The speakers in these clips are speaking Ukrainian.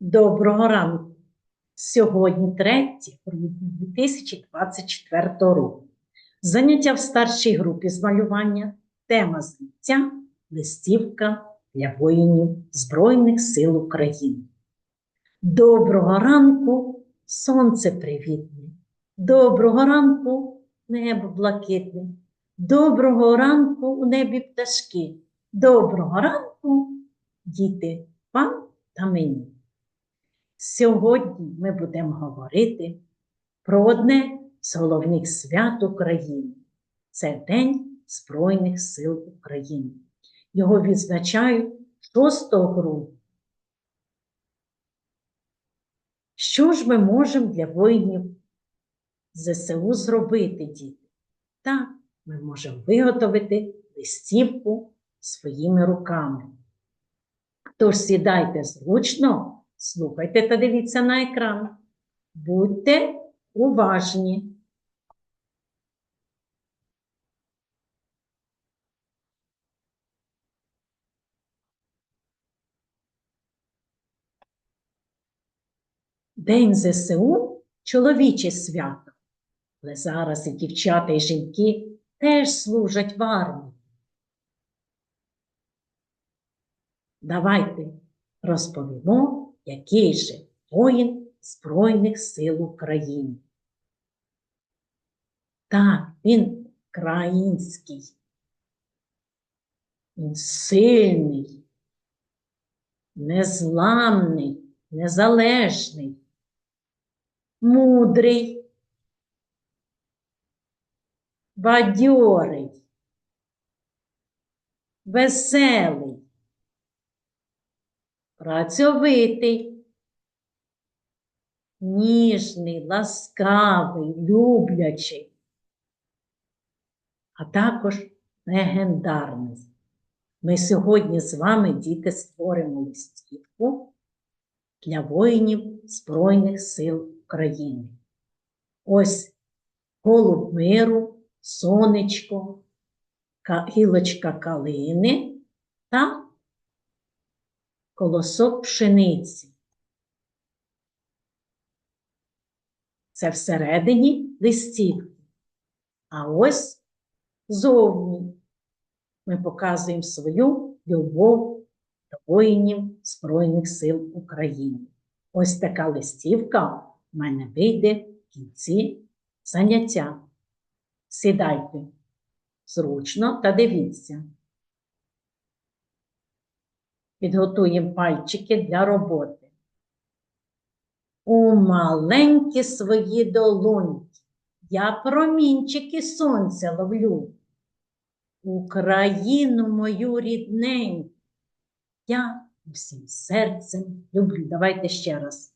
Доброго ранку! Сьогодні 3 грудня 2024 року. Заняття в старшій групі з малювання. Тема заняття листівка для воїнів Збройних сил України. Доброго ранку, сонце привітне. Доброго ранку, небо блакитне. Доброго ранку у небі пташки. Доброго ранку, діти, вам та мені. Сьогодні ми будемо говорити про одне з головних свят України. Це День Збройних сил України. Його відзначають 6 грудня. Що ж ми можемо для воїнів ЗСУ зробити, діти? Так, ми можемо виготовити листівку своїми руками. Тож сідайте зручно, слухайте та дивіться на екран. Будьте уважні. День ЗСУ чоловіче свято. Але зараз і дівчата, і жінки теж служать в армії. Давайте розповімо, який же воїн Збройних сил України. Так, він український. Він сильний, незламний, незалежний, мудрий, бадьорий, веселий працьовитий, ніжний, ласкавий, люблячий, а також легендарний. Ми сьогодні з вами, діти, створимо листівку для воїнів Збройних сил України. Ось голуб миру, сонечко, гілочка калини та колосок пшениці. Це всередині листівки. А ось зовні ми показуємо свою любов до воїнів Збройних сил України. Ось така листівка в мене вийде в кінці заняття. Сідайте зручно та дивіться. Підготуємо пальчики для роботи. У маленькі свої долоньки я промінчики сонця ловлю. Україну мою рідненьку я всім серцем люблю. Давайте ще раз.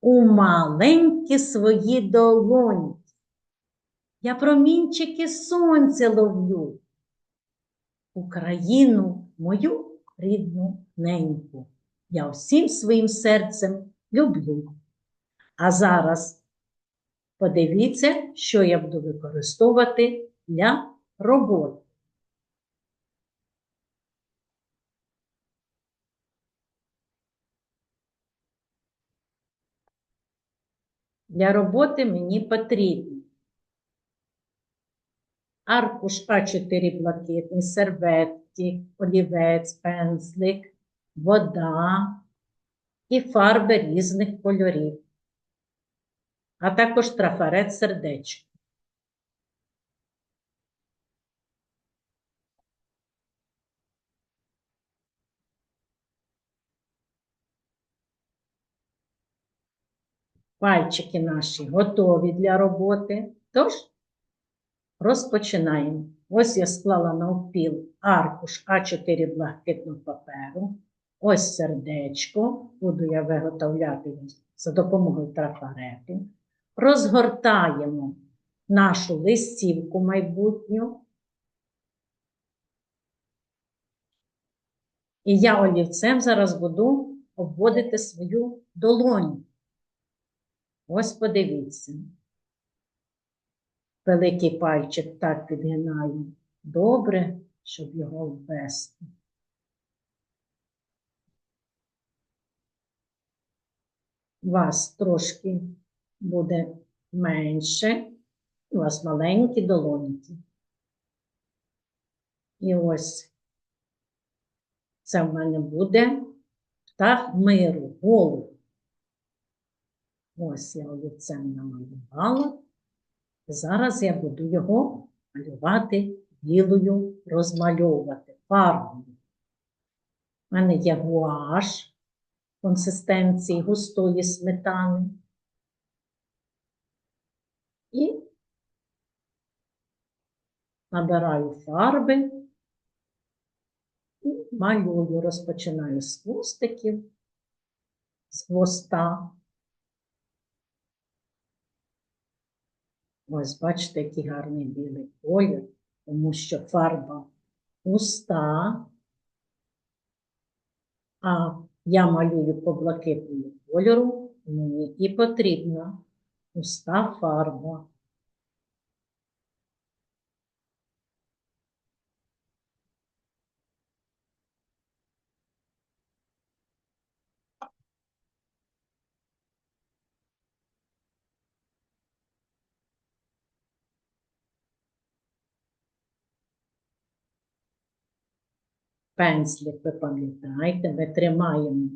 У маленькі свої долоньки я промінчики сонця ловлю. Україну мою рідну неньку. Я всім своїм серцем люблю. А зараз подивіться, що я буду використовувати для роботи. Для роботи мені потрібні аркуш А4 блакитний, серветки, олівець, пензлик, вода і фарби різних кольорів, а також трафарет сердечко. Пальчики наші готові для роботи. Тож Розпочинаємо. Ось я склала навпіл аркуш А4 блакитного паперу. Ось сердечко. Буду я виготовляти за допомогою трафарету. Розгортаємо нашу листівку майбутню. І я олівцем зараз буду обводити свою долоню. Ось подивіться. Великий пальчик так підгинаю. Добре, щоб його ввести. Вас трошки буде менше, у вас маленькі долоньки. І ось це в мене буде птах миру, голуб. Ось я олівцем намалювала. Зараз я буду його малювати білою, розмальовувати фарбою. У мене є гуаш консистенції густої сметани. І набираю фарби і малюю, розпочинаю з хвостиків, з хвоста. Ось, бачите, який гарний білий колір, тому що фарба густа, а я малюю по блакитному кольору, мені і потрібна густа фарба. Пензлик, ви пам'ятаєте, ми тримаємо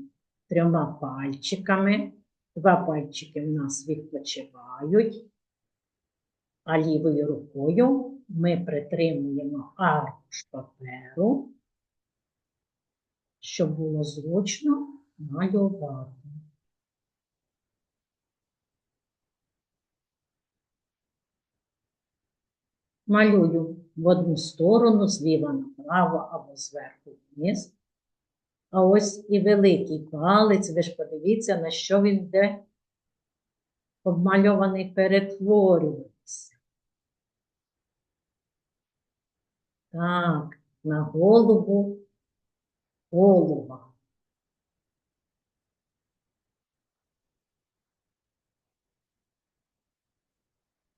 трьома пальчиками. Два пальчики в нас відпочивають, а лівою рукою ми притримуємо аркуш паперу, щоб було зручно малювати. Малюю в одну сторону, зліва направо або зверху вниз. А ось і великий палець, ви ж подивіться, на що він йде обмальований перетворюватися. Так, на голову голуба.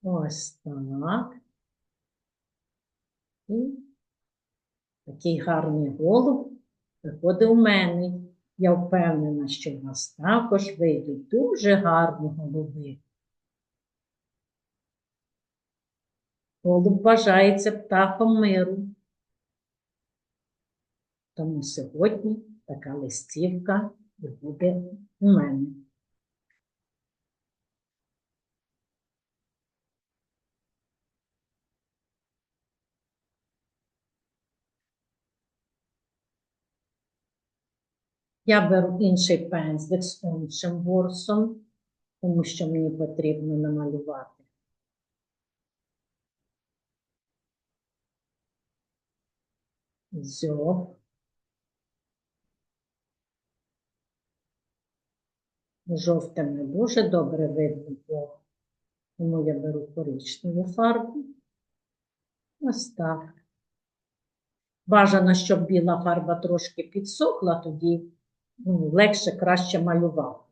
Ось так. Такий гарний голуб виходить у мене. Я впевнена, що в нас також вийдуть дуже гарні голуби. Голуб бажається птахом миру. Тому сьогодні така листівка буде у мене. Я беру інший пензлик з іншим ворсом, тому що мені потрібно намалювати. Зьох. Жовтим не дуже добре видно, бо тому я беру коричневу фарбу. Ось так. Бажано, щоб біла фарба трошки підсохла, тоді ну, легше, краще малював.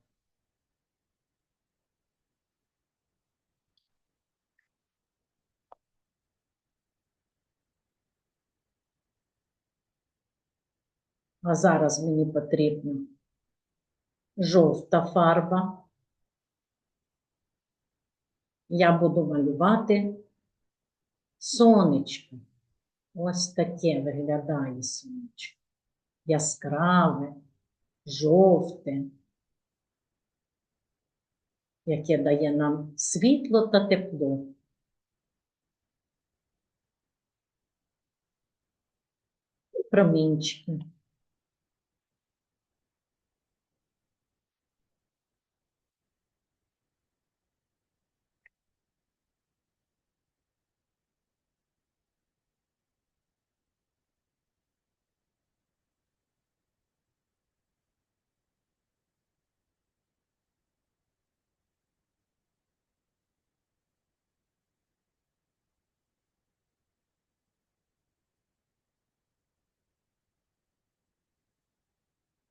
А зараз мені потрібна жовта фарба. Я буду малювати сонечко. Ось таке виглядає сонечко. Яскраве, жовте, яке дає нам світло та тепло. І промінчики.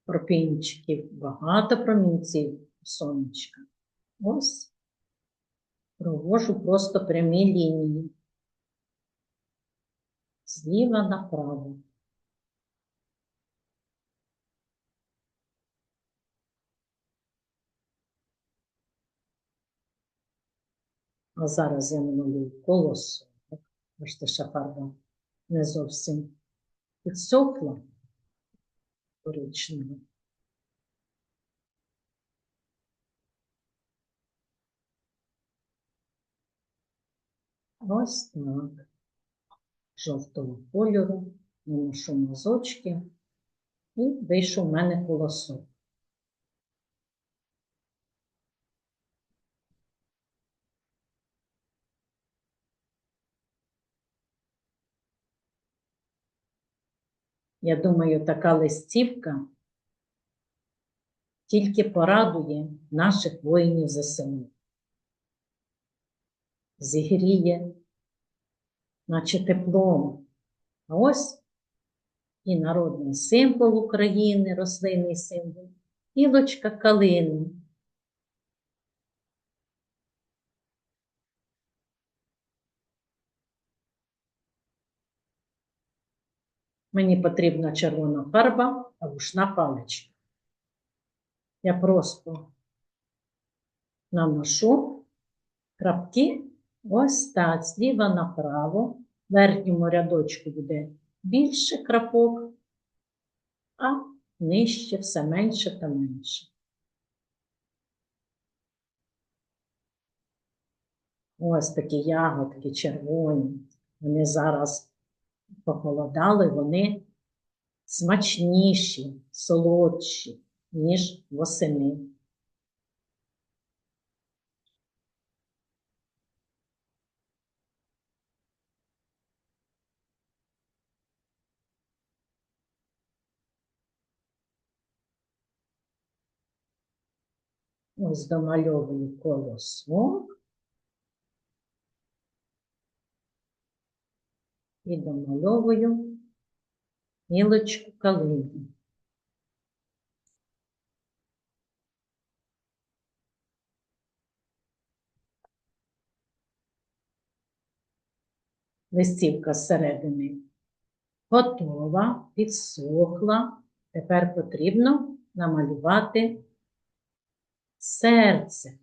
пропінчиків, багато промінців сонечка. Ось провожу просто прямі лінії. Зліва направо. А зараз я малюю колосок, бачите, що фарба не зовсім підсохла коричнева. Ось так. Жовтого кольору, наношу мазочки і вийшов в мене колосок. Я думаю, така листівка тільки порадує наших воїнів ЗСУ. Зігріє, наче теплом. А ось і народний символ України, рослинний символ, гілочка калини. Мені потрібна червона фарба та вушна паличка. Я просто наношу крапки ось так, зліва направо. В верхньому рядочку буде більше крапок, а нижче все менше та менше. Ось такі ягодки червоні. Вони зараз похолодали, вони смачніші, солодші, ніж восени. Ось домальовую колосок і домальовую гілочку калини. Листівка зсередини готова, підсохла. Тепер потрібно намалювати серце.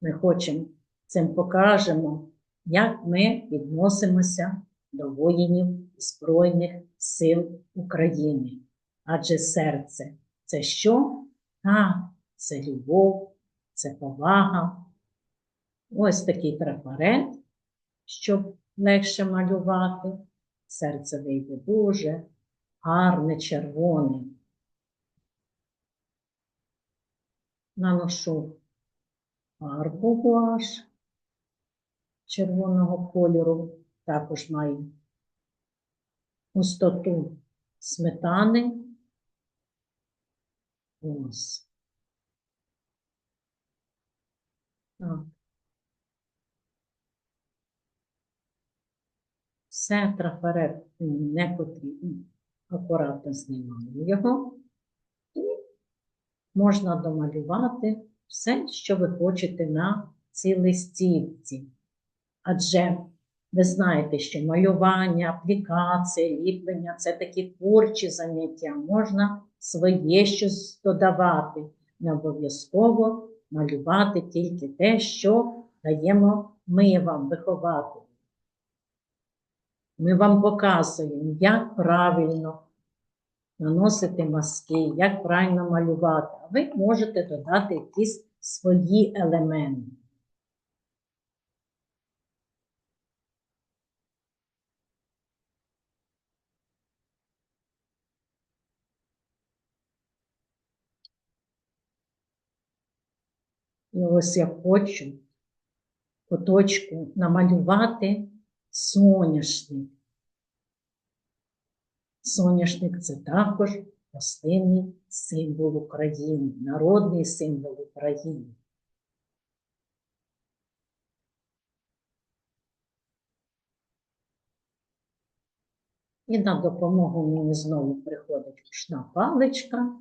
Ми хочемо цим покажемо, як ми відносимося до воїнів Збройних сил України. Адже серце це що? Так, це любов, це повага. Ось такий трафарет, щоб легше малювати. Серце вийде дуже гарне, червоне. Наношу фарбу гуаш червоного кольору, також маю густоту сметани. Ось. Так. Все трафарет не потрібно. Акуратно знімаю його. І можна домалювати все, що ви хочете на цій листівці. Адже ви знаєте, що малювання, аплікація, ліплення це такі творчі заняття, можна своє щось додавати. Не обов'язково малювати тільки те, що даємо ми вам виховати. Ми вам показуємо, як правильно наносити маски, як правильно малювати. А ви можете додати якісь свої елементи. І ось я хочу куточку намалювати соняшник. Соняшник це також рослинний символ України, народний символ України. І на допомогу мені знову приходить пушна паличка,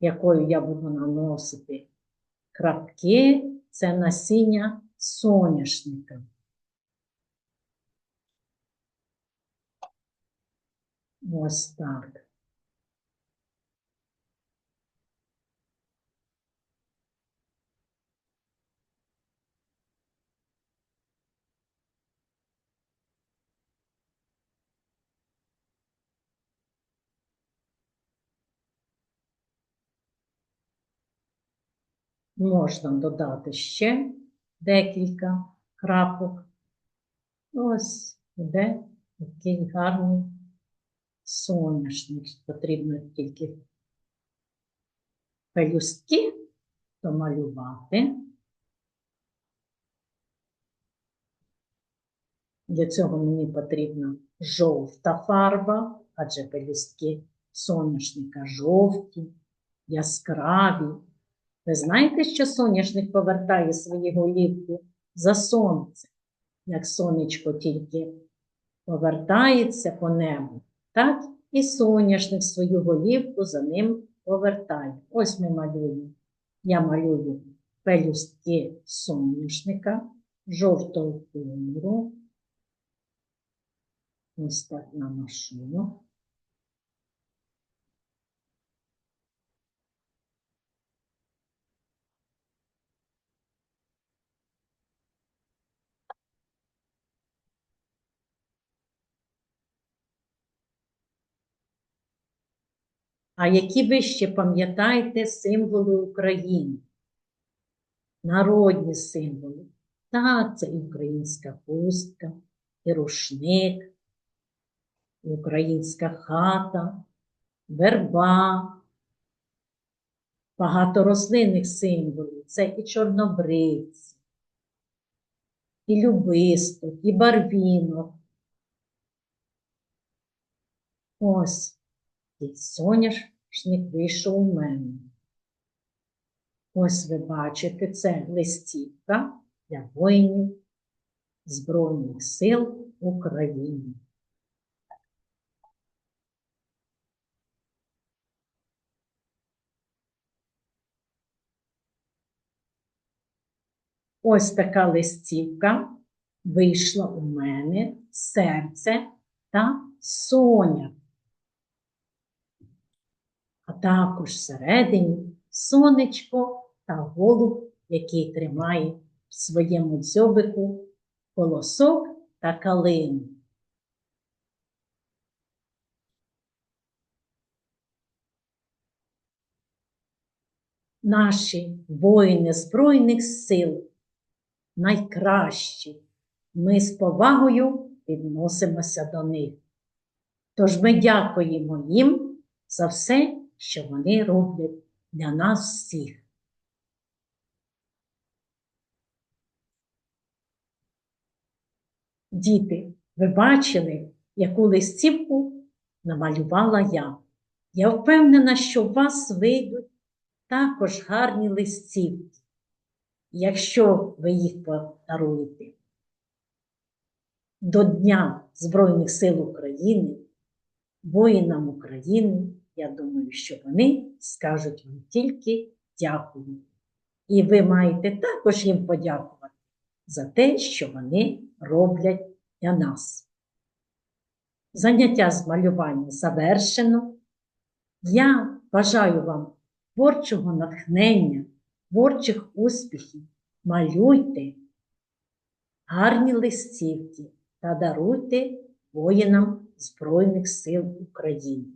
якою я буду наносити крапки, це насіння соняшника. Ось так. Можна додати ще декілька крапок. Ось іде такий гарний соняшник. Потрібно тільки пелюстки домалювати. Для цього мені потрібна жовта фарба, адже пелюстки соняшника жовті, яскраві. Ви знаєте, що соняшник повертає свої голівки за сонце, як сонечко тільки повертається по небу, так і соняшник свою голівку за ним повертає. Ось ми малюємо. Я малюю пелюстки соняшника жовтого кольору. Ось так наношу. А які ви ще пам'ятаєте символи України? Народні символи. Так, це і українська хустка, і рушник, і українська хата, верба. Багато рослинних символів. Це і чорнобривці, і любисток, і барвінок. Ось. І соняшник вийшов у мене. Ось ви бачите, це листівка для воїнів Збройних сил України. Ось така листівка вийшла у мене серце та соня також всередині сонечко та голуб, який тримає в своєму дзьобику колосок та калину. Наші воїни Збройних сил найкращі. Ми з повагою відносимося до них. Тож ми дякуємо їм за все, що вони роблять для нас всіх. Діти, ви бачили, яку листівку намалювала я. Я впевнена, що у вас вийдуть також гарні листівки, якщо ви їх подаруєте. До Дня Збройних сил України, воїнам України я думаю, що вони скажуть вам тільки дякую. І ви маєте також їм подякувати за те, що вони роблять для нас. Заняття з малювання завершено. Я бажаю вам творчого натхнення, творчих успіхів. Малюйте гарні листівки та даруйте воїнам Збройних сил України.